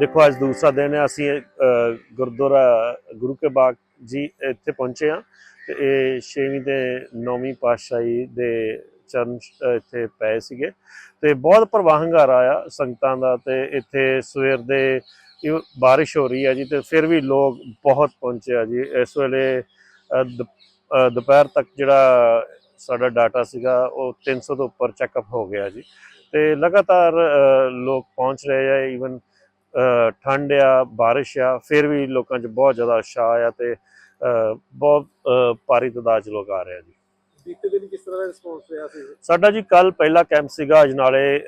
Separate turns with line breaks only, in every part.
ਦੇਖੋ, ਅੱਜ ਦੂਸਰਾ ਦਿਨ ਹੈ, ਅਸੀਂ ਗੁਰਦੁਆਰਾ, ਗੁਰੂ ਕੇ ਬਾਗ ਜੀ ਇੱਥੇ ਪਹੁੰਚੇ ਹਾਂ ਤੇ ਇਹ ਛੇਵੀਂ ਤੇ ਨੌਵੀਂ ਪਾਤਸ਼ਾਹੀ ਦੇ ਚਰਨ ਇੱਥੇ ਪਏ ਸੀਗੇ ਤੇ ਬਹੁਤ ਪ੍ਰਵਾਹ ਹੰਗਾਰਾ ਆਇਆ ਸੰਗਤਾਂ ਦਾ ਤੇ ਇੱਥੇ ਸਵੇਰ ਦੇ ਬਾਰਿਸ਼ ਹੋ ਰਹੀ ਹੈ ਜੀ ਤੇ ਫਿਰ ਵੀ ਲੋਕ ਬਹੁਤ ਪਹੁੰਚੇ ਆ ਜੀ। ਇਸ ਵੇਲੇ ਦੁ- ਦੁਪਹਿਰ ਤੱਕ ਜਿਹੜਾ ਸਾਡਾ ਡਾਟਾ ਸੀਗਾ ਉਹ 300 ਤੋਂ ਉੱਪਰ ਚੈੱਕਅਪ ਹੋ ਗਿਆ ਜੀ ਤੇ ਲਗਾਤਾਰ ਲੋਕ ਪਹੁੰਚ ਰਹੇ ਆ, ਈਵਨ ਠੰਡ ਆ ਬਾਰਿਸ਼ ਆ ਫਿਰ ਵੀ ਲੋਕਾਂ 'ਚ ਬਹੁਤ ਜ਼ਿਆਦਾ ਉਤਸ਼ਾਹ ਆ ਤੇ ਬਹੁਤ ਭਾਰੀ ਤਾਦਾਦ 'ਚ ਲੋਕ ਆ ਰਹੇ ਆ ਜੀ।
ਬੀਤੇ ਦਿਨ ਕਿਸ ਤਰ੍ਹਾਂ ਦਾ ਰਿਸਪੌਂਸ ਰਿਹਾ ਸੀ?
ਸਾਡਾ ਜੀ ਕੱਲ ਪਹਿਲਾ ਕੈਂਪ ਸੀਗਾ ਅਜਨਾਲੇ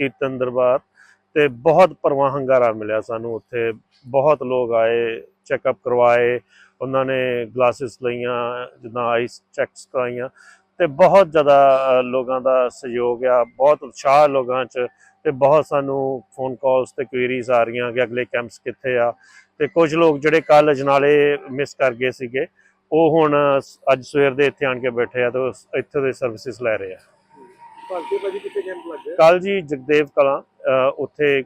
ਕੀਰਤਨ ਦਰਬਾਰ ਤੇ ਬਹੁਤ ਪਰਵਾਹ ਹੰਗਾਰਾ ਮਿਲਿਆ ਸਾਨੂੰ ਉੱਥੇ। ਬਹੁਤ ਲੋਕ ਆਏ ਚੈੱਕਅਪ ਕਰਵਾਏ ਉਹਨਾਂ ਨੇ ਗਲਾਸਿਸ ਲਈਆਂ ਜਿੱਦਾਂ ਆਈਸ ਚੈੱਕਸ ਕਰਾਈਆਂ ਤੇ ਬਹੁਤ ਜ਼ਿਆਦਾ ਲੋਕਾਂ ਦਾ ਸਹਿਯੋਗ ਆ ਬਹੁਤ ਉਤਸ਼ਾਹ ਲੋਕਾਂ 'ਚ ਤੇ ਬਹੁਤ ਸਾਨੂੰ ਫੋਨ ਕਾਲਸ ਤੇ ਕੁਇਰੀਜ਼ ਆ ਰਹੀਆਂ ਕਿ ਅਗਲੇ ਕੈਂਪਸ ਕਿੱਥੇ ਆ। ਤੇ ਕੁਝ ਲੋਕ ਜਿਹੜੇ ਕੱਲ ਅਜਨਾਲੇ ਮਿਸ ਕਰ ਗਏ ਸੀਗੇ ਉਹ ਹੁਣ ਅੱਜ ਸਵੇਰ ਦੇ ਇੱਥੇ ਆਣ ਕੇ ਬੈਠੇ ਆ ਤੇ ਉਹ ਇੱਥੇ ਦੇ ਸਰਵਿਸਿਜ਼ ਲੈ ਰਹੇ ਆ।
ਭਾਰਤੀ ਭਾਜੀ ਕਿੱਥੇ ਕੈਂਪ ਲੱਗੇ?
ਕੱਲ ਜੀ ਜਗਦੇਵ ਕਲਾਂ ਉੱਥੇ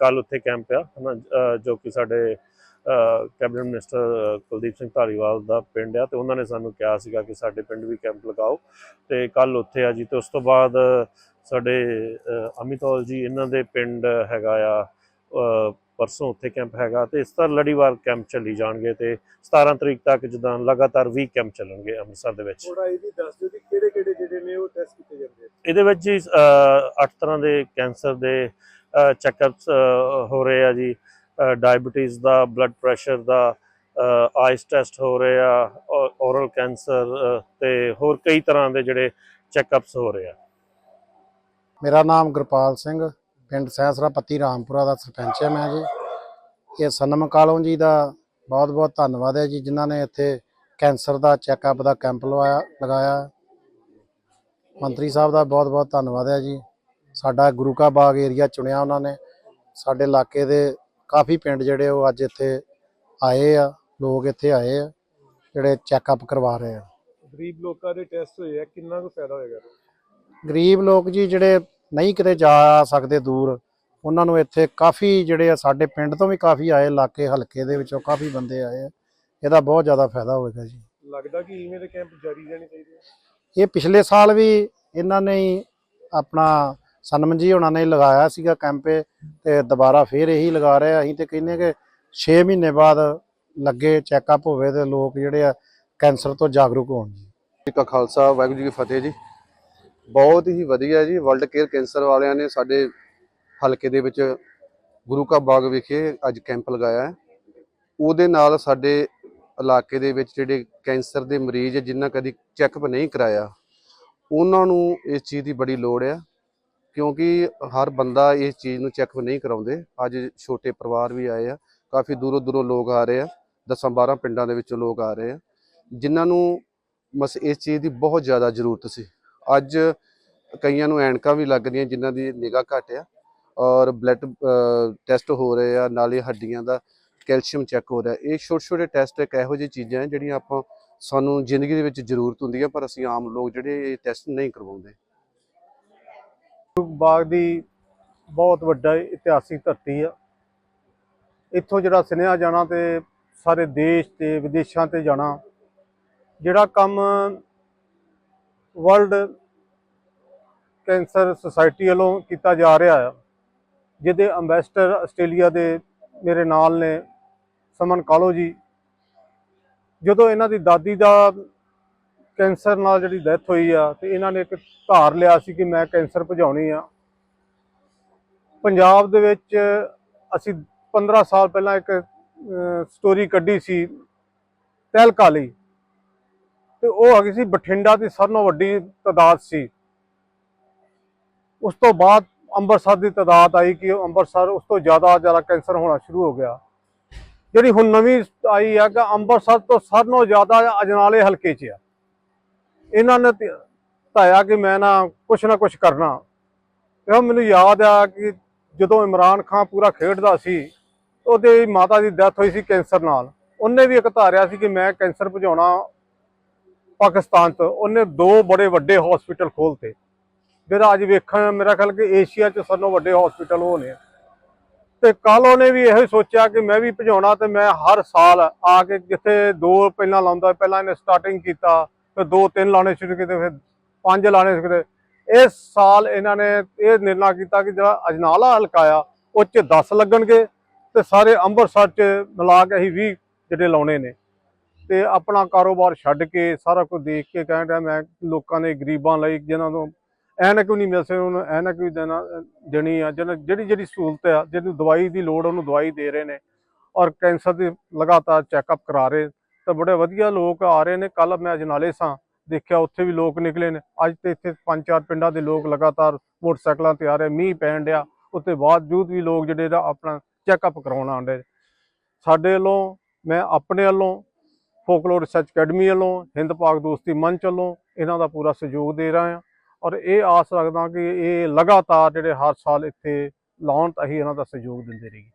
ਕੱਲ ਉੱਥੇ ਕੈਂਪ ਆ ਹਨਾ ਜੋ ਕਿ ਸਾਡੇ ਕੈਬਨਿਟ ਮਿਨਿਸਟਰ ਕੁਲਦੀਪ ਸਿੰਘ ਧਾਲੀਵਾਲ ਦਾ ਪਿੰਡ ਆ ਤੇ ਉਹਨਾਂ ਨੇ ਸਾਨੂੰ ਕਿਹਾ ਸੀਗਾ ਕਿ ਸਾਡੇ ਪਿੰਡ ਵੀ ਕੈਂਪ ਲਗਾਓ। ਤੇ ਕੱਲ ਉੱਥੇ ਆ ਜੀ ਤੇ ਉਸ ਤੋਂ ਬਾਅਦ ਸਾਡੇ ਅਮਿਤੌਲ ਜੀ ਇਹਨਾਂ ਦੇ ਪਿੰਡ ਹੈਗਾ ਆ ਪਰਸੋਂ ਉੱਥੇ ਕੈਂਪ ਹੈਗਾ ਤੇ ਇਸ ਤਰ੍ਹਾਂ ਲੜੀਵਾਰ ਕੈਂਪ ਚੱਲੀ ਜਾਣਗੇ ਤੇ 17 ਤਰੀਕ ਤੱਕ ਜਿੱਦਾਂ ਲਗਾਤਾਰ 20 ਕੈਂਪ ਚੱਲਣਗੇ ਅੰਮ੍ਰਿਤਸਰ ਦੇ ਵਿੱਚ।
ਥੋੜਾ ਇਹ ਵੀ ਦੱਸ ਦਿਓ ਕਿ ਕਿਹੜੇ ਕਿਹੜੇ ਜਿਹੜੇ ਨੇ ਉਹ ਟੈਸਟ ਕੀਤੇ ਜਾਂਦੇ
ਇਹਦੇ ਵਿੱਚ ਜੀ 8 ਤਰ੍ਹਾਂ ਦੇ ਕੈਂਸਰ ਦੇ ਚੈੱਕਅਪਸ ਹੋ ਰਹੇ ਆ ਜੀ ਡਾਇਬੀਟੀਜ਼ ਦਾ ਬਲੱਡ ਪ੍ਰੈਸ਼ਰ ਦਾ ਆਈਸ ਟੈਸਟ ਹੋ ਰਹੇ ਆ ਔਰਲ ਕੈਂਸਰ ਤੇ ਹੋਰ ਕਈ ਤਰ੍ਹਾਂ ਦੇ ਜਿਹੜੇ ਚੈੱਕਅਪਸ ਹੋ ਰਹੇ ਆ।
ਮੇਰਾ ਨਾਮ ਗੁਰਪਾਲ ਸਿੰਘ ਪਿੰਡ ਸਹਿਸਰਾ ਪੱਤੀ ਰਾਮਪੁਰਾ ਦਾ ਸਰਪੰਚ ਹਾਂ ਮੈਂ ਜੀ। ਇਹ ਸਨਮ ਕਾਲੋਂ ਜੀ ਦਾ ਬਹੁਤ ਬਹੁਤ ਧੰਨਵਾਦ ਹੈ ਜੀ ਜਿਨ੍ਹਾਂ ਨੇ ਇੱਥੇ ਕੈਂਸਰ ਦਾ ਚੈੱਕਅਪ ਦਾ ਕੈਂਪ ਲਵਾਇਆ ਲਗਾਇਆ। ਮੰਤਰੀ ਸਾਹਿਬ ਦਾ ਬਹੁਤ ਬਹੁਤ ਧੰਨਵਾਦ ਹੈ ਜੀ। ਸਾਡਾ ਗੁਰੂ ਕਾ ਬਾਗ ਏਰੀਆ ਚੁਣਿਆ ਉਹਨਾਂ ਨੇ। ਸਾਡੇ ਇਲਾਕੇ ਦੇ ਕਾਫੀ ਪਿੰਡ ਜਿਹੜੇ ਉਹ ਅੱਜ ਇੱਥੇ ਆਏ ਆ ਲੋਕ ਇੱਥੇ ਆਏ ਆ ਜਿਹੜੇ ਚੈੱਕਅਪ ਕਰਵਾ ਰਹੇ ਆ।
ਗਰੀਬ ਲੋਕਾਂ ਦੇ ਟੈਸਟ ਹੋਏ ਆ ਕਿੰਨਾ ਕੁ ਫਾਇਦਾ ਹੋਏਗਾ?
ਗਰੀਬ ਲੋਕ ਜੀ ਜਿਹੜੇ ਨਹੀਂ ਕਿਤੇ ਜਾ ਸਕਦੇ ਦੂਰ। ਉਹਨਾਂ ਨੂੰ ਇੱਥੇ ਕਾਫੀ ਜਿਹੜੇ ਆ ਸਾਡੇ ਪਿੰਡ ਤੋਂ ਵੀ ਕਾਫੀ ਆਏ ਇਲਾਕੇ ਹਲਕੇ ਦੇ ਵਿੱਚੋਂ ਕਾਫੀ ਬੰਦੇ ਆਏ ਆ। ਇਹਦਾ ਬਹੁਤ ਜ਼ਿਆਦਾ ਫਾਇਦਾ ਹੋਵੇਗਾ ਜੀ।
ਲੱਗਦਾ ਕਿ ਇਵੇਂ ਦੇ ਕੈਂਪ ਜਾਰੀ ਰਹਿਣੇ ਚਾਹੀਦੇ ਆ?
ਇਹ ਪਿਛਲੇ ਸਾਲ ਵੀ ਇਹਨਾਂ ਨੇ ਹੀ ਆਪਣਾ ਸਨਮਨ ਜੀ ਉਹਨਾਂ ਨੇ ਲਗਾਇਆ ਸੀਗਾ ਕੈਂਪੇ ਤੇ ਦੁਬਾਰਾ ਫੇਰ ਇਹੀ ਲਗਾ ਰਹੇ ਆ। ਅਸੀਂ ਤੇ ਕਹਿੰਦੇ ਕਿ 6 ਮਹੀਨੇ ਬਾਅਦ ਲੱਗੇ ਚੈੱਕਅਪ ਹੋਵੇ ਤੇ ਲੋਕ ਜਿਹੜੇ ਆ ਕੈਂਸਰ ਤੋਂ ਜਾਗਰੂਕ ਹੋਣ ਜੀ।
ਜੀ ਕਾ ਖਾਲਸਾ ਵਾਹਿਗੁਰੂ ਜੀ ਕੀ ਫਤਿਹ ਜੀ। ਬਹੁਤ ਹੀ ਵਧੀਆ ਜੀ। ਵਰਲਡ ਕੇਅਰ ਕੈਂਸਰ ਵਾਲਿਆਂ ਨੇ ਸਾਡੇ ਹਲਕੇ ਦੇ ਵਿੱਚ ਗੁਰੂ ਕਾ ਬਾਗ ਵਿਖੇ ਅੱਜ ਕੈਂਪ ਲਗਾਇਆ ਉਹਦੇ ਨਾਲ ਸਾਡੇ ਇਲਾਕੇ ਦੇ ਵਿੱਚ ਜਿਹੜੇ ਕੈਂਸਰ ਦੇ ਮਰੀਜ਼ ਜਿਨ੍ਹਾਂ ਕਦੀ ਚੈੱਕਅਪ ਨਹੀਂ ਕਰਾਇਆ, ਉਹਨਾਂ ਨੂੰ ਇਸ ਚੀਜ਼ ਦੀ ਬੜੀ ਲੋੜ ਆ ਕਿਉਂਕਿ ਹਰ ਬੰਦਾ ਇਸ ਚੀਜ਼ ਨੂੰ ਚੈੱਕਅਪ ਨਹੀਂ ਕਰਾਉਂਦੇ। ਅੱਜ ਛੋਟੇ ਪਰਿਵਾਰ ਵੀ ਆਏ ਆ, ਕਾਫੀ ਦੂਰੋਂ ਦੂਰੋਂ ਲੋਕ ਆ ਰਹੇ ਆ 10 12 ਪਿੰਡਾਂ ਦੇ ਵਿੱਚੋਂ ਲੋਕ ਆ ਰਹੇ ਆ। ਜਿਨ੍ਹਾਂ ਨੂੰ ਬਸ ਇਸ ਚੀਜ਼ ਦੀ ਬਹੁਤ ਜ਼ਿਆਦਾ ਜ਼ਰੂਰਤ ਸੀ। ਅੱਜ ਕਈਆਂ ਨੂੰ ਐਨਕਾਂ ਵੀ ਲੱਗ ਰਹੀਆਂ ਜਿਨ੍ਹਾਂ ਦੀ ਨਿਗਾਹ ਘੱਟ ਆ ਔਰ ਬਲੱਡ ਟੈਸਟ ਹੋ ਰਹੇ ਆ, ਨਾਲੇ ਹੱਡੀਆਂ ਦਾ ਕੈਲਸ਼ੀਅਮ ਚੈੱਕ ਹੋ ਰਿਹਾ। ਇਹ ਛੋਟੇ ਛੋਟੇ ਟੈਸਟ ਇੱਕ ਇਹੋ ਜਿਹੀ ਚੀਜ਼ਾਂ ਹੈ ਜਿਹੜੀਆਂ ਆਪਾਂ ਸਾਨੂੰ ਜ਼ਿੰਦਗੀ ਦੇ ਵਿੱਚ ਜ਼ਰੂਰਤ ਹੁੰਦੀ ਹੈ ਪਰ ਅਸੀਂ ਆਮ ਲੋਕ ਜਿਹੜੇ ਇਹ ਟੈਸਟ ਨਹੀਂ ਕਰਵਾਉਂਦੇ।
ਬਾਗ ਦੀ ਬਹੁਤ ਵੱਡਾ ਇਤਿਹਾਸਿਕ ਧਰਤੀ ਆ। ਇੱਥੋਂ ਜਿਹੜਾ ਸੁਨੇਹਾ ਜਾਣਾ ਤੇ ਸਾਰੇ ਦੇਸ਼ ਤੇ ਵਿਦੇਸ਼ਾਂ ਤੇ ਜਾਣਾ, ਜਿਹੜਾ ਕੰਮ ਵਰਲਡ ਕੈਂਸਰ ਸੁਸਾਇਟੀ ਵੱਲੋਂ ਕੀਤਾ ਜਾ ਰਿਹਾ ਆ, ਜਿਹਦੇ ਅੰਬੈਸਡਰ ਆਸਟ੍ਰੇਲੀਆ ਦੇ ਮੇਰੇ ਨਾਲ ਨੇ ਸਮਨ ਕਾਲੋ ਜੀ। ਜਦੋਂ ਇਹਨਾਂ ਦੀ ਦਾਦੀ ਦਾ ਕੈਂਸਰ ਨਾਲ ਜਿਹੜੀ ਡੈਥ ਹੋਈ ਆ, ਤੇ ਇਹਨਾਂ ਨੇ ਇੱਕ ਧਾਰ ਲਿਆ ਸੀ ਕਿ ਮੈਂ ਕੈਂਸਰ ਭਜਾਉਣੀ ਆ। ਪੰਜਾਬ ਦੇ ਵਿੱਚ ਅਸੀਂ 15 ਸਾਲ ਪਹਿਲਾਂ ਇੱਕ ਸਟੋਰੀ ਕੱਢੀ ਸੀ ਤਹਿਲਕਾ ਲਈ। ਤੇ ਉਹ ਹੈਗੀ ਸੀ ਬਠਿੰਡਾ ਦੀ ਸਭ ਨਾਲੋਂ ਵੱਡੀ ਤਾਦਾਦ ਸੀ। ਉਸ ਤੋਂ ਬਾਅਦ ਅੰਮ੍ਰਿਤਸਰ ਦੀ ਤਾਦਾਦ ਆਈ ਕਿ ਅੰਮ੍ਰਿਤਸਰ ਉਸ ਤੋਂ ਜ਼ਿਆਦਾ ਜ਼ਿਆਦਾ ਕੈਂਸਰ ਹੋਣਾ ਸ਼ੁਰੂ ਹੋ ਗਿਆ। ਜਿਹੜੀ ਹੁਣ ਨਵੀਂ ਆਈ ਆ ਕਿ ਅੰਮ੍ਰਿਤਸਰ ਤੋਂ ਸਭ ਨਾਲੋਂ ਜ਼ਿਆਦਾ ਅਜਨਾਲੇ ਹਲਕੇ 'ਚ ਆ। ਇਹਨਾਂ ਨੇ ਧਿ- ਧਾਇਆ ਕਿ ਮੈਂ ਨਾ ਕੁਛ ਨਾ ਕੁਛ ਕਰਨਾ। ਤੇ ਮੈਨੂੰ ਯਾਦ ਆ ਕਿ ਜਦੋਂ ਇਮਰਾਨ ਖਾਨ ਪੂਰਾ ਖੇਡਦਾ ਸੀ, ਉਹਦੇ ਮਾਤਾ ਦੀ ਡੈਥ ਹੋਈ ਸੀ ਕੈਂਸਰ ਨਾਲ। ਉਹਨੇ ਵੀ ਇੱਕ ਧਾਰਿਆ ਸੀ ਕਿ ਮੈਂ ਕੈਂਸਰ ਭਜਾਉਣਾ ਪਾਕਿਸਤਾਨ ਤੋਂ, ਉਹਨੇ ਦੋ ਬੜੇ ਵੱਡੇ ਹਸਪੀਟਲ ਖੋਲਤੇ। ਜਿਹੜਾ ਅੱਜ ਵੇਖਣ ਮੇਰਾ ਖਿਆਲ ਕਿ ਏਸ਼ੀਆ 'ਚ ਸਾਨੂੰ ਵੱਡੇ ਹਸਪੀਟਲ ਉਹ ਨੇ। ਤੇ ਕੱਲ ਉਹਨੇ ਵੀ ਇਹੋ ਹੀ ਸੋਚਿਆ ਕਿ ਮੈਂ ਵੀ ਭਜਾਉਣਾ ਤੇ ਮੈਂ ਹਰ ਸਾਲ ਆ ਕੇ ਜਿੱਥੇ ਦੋ ਪਹਿਲਾਂ ਲਾਉਂਦਾ, ਪਹਿਲਾਂ ਇਹਨੇ ਸਟਾਰਟਿੰਗ ਕੀਤਾ, ਫਿਰ ਦੋ ਤਿੰਨ ਲਾਉਣੇ ਸ਼ੁਰੂ ਕੀਤੇ, ਫਿਰ ਪੰਜ ਲਾਉਣੇ ਸ਼ੁਰੂ ਕੀਤੇ। ਇਸ ਸਾਲ ਇਹਨਾਂ ਨੇ ਇਹ ਨਿਰਣਾ ਕੀਤਾ ਕਿ ਜਿਹੜਾ ਅਜਨਾਲਾ ਹਲਕਾ ਆ, ਉਹ 'ਚ 10 ਲੱਗਣਗੇ ਤੇ ਸਾਰੇ ਅੰਮ੍ਰਿਤਸਰ 'ਚ ਮਿਲਾ ਕੇ ਅਸੀਂ 20 ਜਿਹੜੇ ਲਾਉਣੇ ਨੇ। ਤੇ ਆਪਣਾ ਕਾਰੋਬਾਰ ਛੱਡ ਕੇ ਸਾਰਾ ਕੁਝ ਦੇਖ ਕੇ ਕਹਿਣ ਡਿਆ ਮੈਂ ਲੋਕਾਂ ਦੇ ਗਰੀਬਾਂ ਲਈ ਜਿਨ੍ਹਾਂ ਨੂੰ ਐਨਕ ਵੀ ਨਹੀਂ ਮਿਲ ਸਕਦੀ ਉਹਨੂੰ ਐਨਕ ਵੀ ਦੇਣਾ, ਦੇਣੀ ਆ, ਜਿਹਨਾਂ ਜਿਹੜੀ ਜਿਹੜੀ ਸਹੂਲਤ ਆ, ਜਿਹਨੂੰ ਦਵਾਈ ਦੀ ਲੋੜ ਉਹਨੂੰ ਦਵਾਈ ਦੇ ਰਹੇ ਨੇ ਔਰ ਕੈਂਸਰ ਦੀ ਲਗਾਤਾਰ ਚੈੱਕਅਪ ਕਰਾ ਰਹੇ। ਤਾਂ ਬੜੇ ਵਧੀਆ ਲੋਕ ਆ ਰਹੇ ਨੇ। ਕੱਲ ਮੈਂ ਅਜਨਾਲੇ ਸਾਂ, ਦੇਖਿਆ ਉੱਥੇ ਵੀ ਲੋਕ ਨਿਕਲੇ ਨੇ। ਅੱਜ ਤੇ ਇੱਥੇ ਪੰਜ ਚਾਰ ਪਿੰਡਾਂ ਦੇ ਲੋਕ ਲਗਾਤਾਰ ਮੋਟਰਸਾਈਕਲਾਂ ਤੇ ਆ ਰਹੇ, ਮੀਂਹ ਪੈਣ ਡਿਆ। ਉੱਤੇ ਬਾਵਜੂਦ ਵੀ ਲੋਕ ਜਿਹੜੇ ਦਾ ਆਪਣਾ ਚੈੱਕਅਪ ਕਰਾਉਣ ਆਉਂਦੇ ਸਾਡੇ ਵੱਲੋਂ, ਮੈਂ ਆਪਣੇ ਵੱਲੋਂ ਫੋਕਲੋਰ ਰਿਸਰਚ ਅਕੈਡਮੀ ਵੱਲੋਂ, ਹਿੰਦ ਪਾਕ ਦੋਸਤੀ ਮੰਚ ਵੱਲੋਂ ਇਹਨਾਂ ਦਾ ਪੂਰਾ ਸਹਿਯੋਗ ਦੇ ਰਹੇ ਹਾਂ। ਔਰ ਇਹ ਆਸ ਰੱਖਦਾ ਕਿ ਇਹ ਲਗਾਤਾਰ ਜਿਹੜੇ ਹਰ ਸਾਲ ਇੱਥੇ ਲਾਉਣ ਤਾਂ ਹੀ ਇਹਨਾਂ ਦਾ ਸਹਿਯੋਗ ਦਿੰਦੇ ਰਹੀਏ।